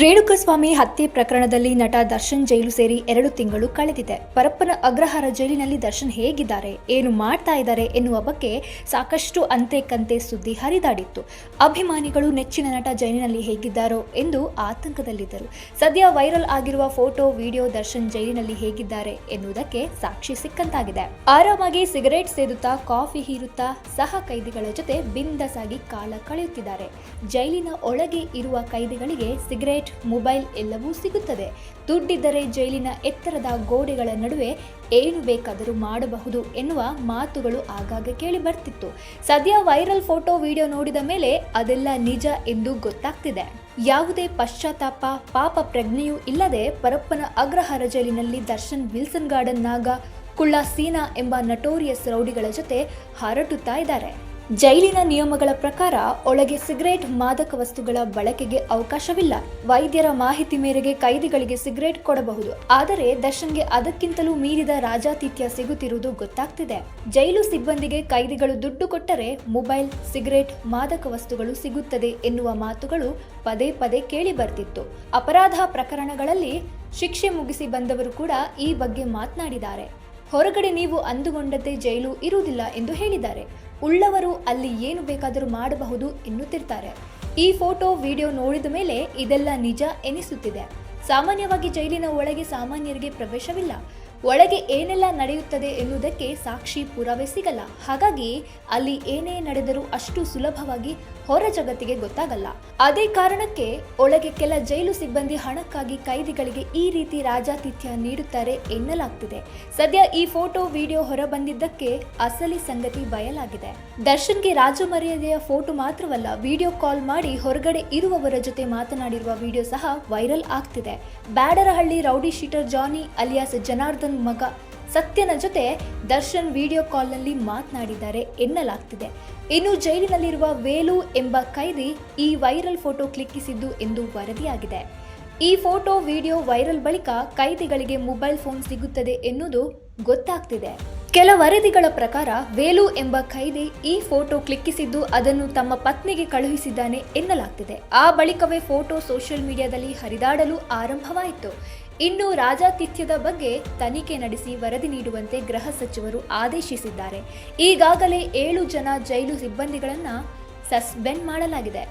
ರೇಣುಕಸ್ವಾಮಿ ಹತ್ಯೆ ಪ್ರಕರಣದಲ್ಲಿ ನಟ ದರ್ಶನ್ ಜೈಲು ಸೇರಿ ಎರಡು ತಿಂಗಳು ಕಳೆದಿದೆ. ಪರಪ್ಪನ ಅಗ್ರಹಾರ ಜೈಲಿನಲ್ಲಿ ದರ್ಶನ್ ಹೇಗಿದ್ದಾರೆ, ಏನು ಮಾಡ್ತಾ ಇದ್ದಾರೆ ಎನ್ನುವ ಬಗ್ಗೆ ಸಾಕಷ್ಟು ಅಂತೆ ಕಂತೆ ಸುದ್ದಿ ಹರಿದಾಡಿತ್ತು. ಅಭಿಮಾನಿಗಳು ನೆಚ್ಚಿನ ನಟ ಜೈಲಿನಲ್ಲಿ ಹೇಗಿದ್ದಾರೋ ಎಂದು ಆತಂಕದಲ್ಲಿದ್ದರು. ಸದ್ಯ ವೈರಲ್ ಆಗಿರುವ ಫೋಟೋ, ವಿಡಿಯೋ ದರ್ಶನ್ ಜೈಲಿನಲ್ಲಿ ಹೇಗಿದ್ದಾರೆ ಎನ್ನುವುದಕ್ಕೆ ಸಾಕ್ಷಿ ಸಿಕ್ಕಂತಾಗಿದೆ. ಆರಾಮಾಗಿ ಸಿಗರೇಟ್ ಸೇದುತ್ತಾ, ಕಾಫಿ ಹೀರುತ್ತಾ ಸಹ ಕೈದಿಗಳ ಜೊತೆ ಬಿಂದಸಾಗಿ ಕಾಲ ಕಳೆಯುತ್ತಿದ್ದಾರೆ. ಜೈಲಿನ ಒಳಗೆ ಇರುವ ಕೈದಿಗಳಿಗೆ ಸಿಗರೇಟ್ ಮೊಬೈಲ್ ಎಲ್ಲವೂ ಸಿಗುತ್ತದೆ. ದುಡ್ಡಿದ್ದರೆ ಜೈಲಿನ ಎತ್ತರದ ಗೋಡೆಗಳ ನಡುವೆ ಏನು ಬೇಕಾದರೂ ಮಾಡಬಹುದು ಎನ್ನುವ ಮಾತುಗಳು ಆಗಾಗ ಕೇಳಿ ಬರ್ತಿತ್ತು. ಸದ್ಯ ವೈರಲ್ ಫೋಟೋ ವಿಡಿಯೋ ನೋಡಿದ ಮೇಲೆ ಅದೆಲ್ಲ ನಿಜ ಎಂದು ಗೊತ್ತಾಗ್ತಿದೆ. ಯಾವುದೇ ಪಶ್ಚಾತ್ತಾಪ, ಪಾಪ ಪ್ರಜ್ಞೆಯೂ ಇಲ್ಲದೆ ಪರಪ್ಪನ ಅಗ್ರಹಾರ ಜೈಲಿನಲ್ಲಿ ದರ್ಶನ್ ವಿಲ್ಸನ್ ಗಾರ್ಡನ್ ನಾಗ ಕುಳ್ಳ ಸೀನಾ ಎಂಬ ನಟೋರಿಯಸ್ ರೌಡಿಗಳ ಜೊತೆ ಹಾರಟುತ್ತಾ ಇದ್ದಾರೆ. ಜೈಲಿನ ನಿಯಮಗಳ ಪ್ರಕಾರ ಒಳಗೆ ಸಿಗರೇಟ್ ಮಾದಕ ವಸ್ತುಗಳ ಬಳಕೆಗೆ ಅವಕಾಶವಿಲ್ಲ. ವೈದ್ಯರ ಮಾಹಿತಿ ಮೇರೆಗೆ ಕೈದಿಗಳಿಗೆ ಸಿಗರೇಟ್ ಕೊಡಬಹುದು. ಆದರೆ ದರ್ಶನ್ಗೆ ಅದಕ್ಕಿಂತಲೂ ಮೀರಿದ ರಾಜಾತಿಥ್ಯ ಸಿಗುತ್ತಿರುವುದು ಗೊತ್ತಾಗ್ತಿದೆ. ಜೈಲು ಸಿಬ್ಬಂದಿಗೆ ಕೈದಿಗಳು ದುಡ್ಡು ಕೊಟ್ಟರೆ ಮೊಬೈಲ್, ಸಿಗರೇಟ್, ಮಾದಕ ವಸ್ತುಗಳು ಸಿಗುತ್ತದೆ ಎನ್ನುವ ಮಾತುಗಳು ಪದೇ ಪದೇ ಕೇಳಿ ಬರ್ತಿತ್ತು. ಅಪರಾಧ ಪ್ರಕರಣಗಳಲ್ಲಿ ಶಿಕ್ಷೆ ಮುಗಿಸಿ ಬಂದವರು ಕೂಡ ಈ ಬಗ್ಗೆ ಮಾತನಾಡಿದ್ದಾರೆ. ಹೊರಗಡೆ ನೀವು ಅಂದುಕೊಂಡಂತೆ ಜೈಲು ಇರುವುದಿಲ್ಲ ಎಂದು ಹೇಳಿದ್ದಾರೆ. ಉಳ್ಳವರು ಅಲ್ಲಿ ಏನು ಬೇಕಾದರೂ ಮಾಡಬಹುದು ಎನ್ನುತ್ತಿರ್ತಾರೆ. ಈ ಫೋಟೋ, ವಿಡಿಯೋ ನೋಡಿದ ಮೇಲೆ ಇದೆಲ್ಲ ನಿಜ ಎನಿಸುತ್ತಿದೆ. ಸಾಮಾನ್ಯವಾಗಿ ಜೈಲಿನ ಒಳಗೆ ಸಾಮಾನ್ಯರಿಗೆ ಪ್ರವೇಶವಿಲ್ಲ. ಒಳಗೆ ಏನೆಲ್ಲ ನಡೆಯುತ್ತದೆ ಎನ್ನುವುದಕ್ಕೆ ಸಾಕ್ಷಿ ಪುರಾವೆ ಸಿಗಲ್ಲ. ಹಾಗಾಗಿ ಅಲ್ಲಿ ಏನೇ ನಡೆದರೂ ಅಷ್ಟು ಸುಲಭವಾಗಿ ಹೊರ ಜಗತ್ತಿಗೆ ಗೊತ್ತಾಗಲ್ಲ. ಅದೇ ಕಾರಣಕ್ಕೆ ಒಳಗೆ ಕೆಲ ಜೈಲು ಸಿಬ್ಬಂದಿ ಹಣಕ್ಕಾಗಿ ಕೈದಿಗಳಿಗೆ ಈ ರೀತಿ ರಾಜಾತಿಥ್ಯ ನೀಡುತ್ತಾರೆ ಎನ್ನಲಾಗ್ತಿದೆ. ಸದ್ಯ ಈ ಫೋಟೋ, ವಿಡಿಯೋ ಹೊರಬಂದಿದ್ದಕ್ಕೆ ಅಸಲಿ ಸಂಗತಿ ಬಯಲಾಗಿದೆ. ದರ್ಶನ್ಗೆ ರಾಜು ಮರ್ಯಾದೆಯ ಫೋಟೋ ಮಾತ್ರವಲ್ಲ, ವಿಡಿಯೋ ಕಾಲ್ ಮಾಡಿ ಹೊರಗಡೆ ಇರುವವರ ಜೊತೆ ಮಾತನಾಡಿರುವ ವಿಡಿಯೋ ಸಹ ವೈರಲ್ ಆಗ್ತಿದೆ. Byadarahalli rowdy sheeter Johnny, alias Janardhan ಮಗ. ಸತ್ಯನ ಜೊತೆ ದರ್ಶನ್ ವಿಡಿಯೋ ಕಾಲ್ನಲ್ಲಿ ಮಾತನಾಡಿದ್ದಾರೆ ಎನ್ನಲಾಗ್ತಿದೆ. ಇನ್ನು ಜೈಲಿನಲ್ಲಿರುವ ವೇಲು ಎಂಬ ಕೈದಿ ಈ ವೈರಲ್ ಫೋಟೋ ಕ್ಲಿಕ್ಕಿಸಿದ್ದು ಎಂದು ವರದಿಯಾಗಿದೆ. ಈ ಫೋಟೋ, ವಿಡಿಯೋ ವೈರಲ್ ಬಳಿಕ ಕೈದಿಗಳಿಗೆ ಮೊಬೈಲ್ ಫೋನ್ ಸಿಗುತ್ತದೆ ಎನ್ನುವುದು ಗೊತ್ತಾಗ್ತಿದೆ. ಕೆಲ ವರದಿಗಳ ಪ್ರಕಾರ ವೇಲು ಎಂಬ ಕೈದಿ ಈ ಫೋಟೋ ಕ್ಲಿಕ್ಕಿಸಿದ್ದು ಅದನ್ನು ತಮ್ಮ ಪತ್ನಿಗೆ ಕಳುಹಿಸಿದ್ದಾನೆ ಎನ್ನಲಾಗ್ತಿದೆ. ಆ ಬಳಿಕವೇ ಫೋಟೋ ಸೋಷಿಯಲ್ ಮೀಡಿಯಾದಲ್ಲಿ ಹರಿದಾಡಲು ಆರಂಭವಾಯಿತು. ಇನ್ನು ರಾಜಾತಿಥ್ಯದ ಬಗ್ಗೆ ತನಿಖೆ ನಡೆಸಿ ವರದಿ ನೀಡುವಂತೆ ಗೃಹ ಸಚಿವರು ಆದೇಶಿಸಿದ್ದಾರೆ. ಈಗಾಗಲೇ ಏಳು ಜನ ಜೈಲು ಸಿಬ್ಬಂದಿಗಳನ್ನು ಸಸ್ಪೆಂಡ್ ಮಾಡಲಾಗಿದೆ.